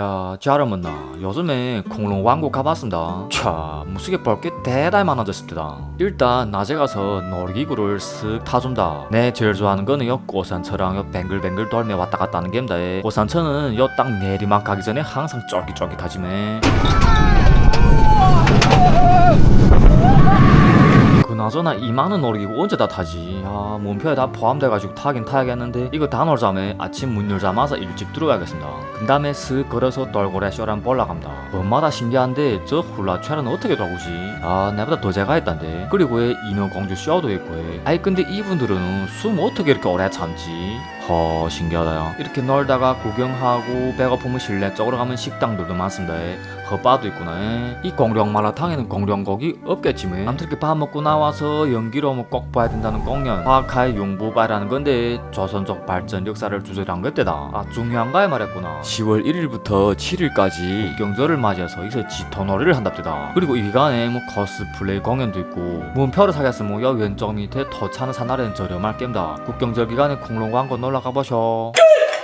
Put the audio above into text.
야, 자라문나 요즘에 공룡 왕국 가봤습니다. 차, 무수게 볼 게 대단히 많아졌습니다. 일단 낮에 가서 놀이기구를 쓱 타준다. 내 제일 좋아하는 거는 요 고산처랑 요 뱅글뱅글 돌며 왔다 갔다 하는 게입니다. 고산처는 요 딱 내리막 가기 전에 항상 쫄깃쫄깃하지매. 그나저나 이만한 놀이기구 언제 다 타지? 아 몸표에 다 포함돼가지고 타긴 타야겠는데 이거 다 놀자면 아침 문 열자마자 일찍 들어가야겠습니다 그 다음에 슥 걸어서 돌고래 쇼랑 올라갑니다 뭔마다 신기한데 저 훌라최는 어떻게 돌고지? 아 내보다 더 제가 했단데 그리고 왜 인어공주 쇼도 있고 해 아이 근데 이분들은 숨 어떻게 이렇게 오래 참지? 허 신기하다 야 이렇게 놀다가 구경하고 배고프면 실내 쪽으로 가면 식당들도 많습니다. 헛바도 있구나. 이 공룡 마라탕에는 공룡고기 없겠지만 아무튼 이렇게 밥 먹고 나와서 연기로 오면 꼭 봐야 된다는 공연. 화카의 용부바라는 건데 조선족 발전 역사를 주제로 한 것대다. 아 중요한가에 말했구나. 10월 1일부터 7일까지 국경절을 맞이해서 이제 지토놀이를 한답니다. 그리고 이 기간에 뭐 코스플레이 공연도 있고 문표를 사겠으면 여 왼쪽 밑에 토차는 사나리는 저렴할 겜다. 국경절 기간에 공룡 광고 놀러 가보쇼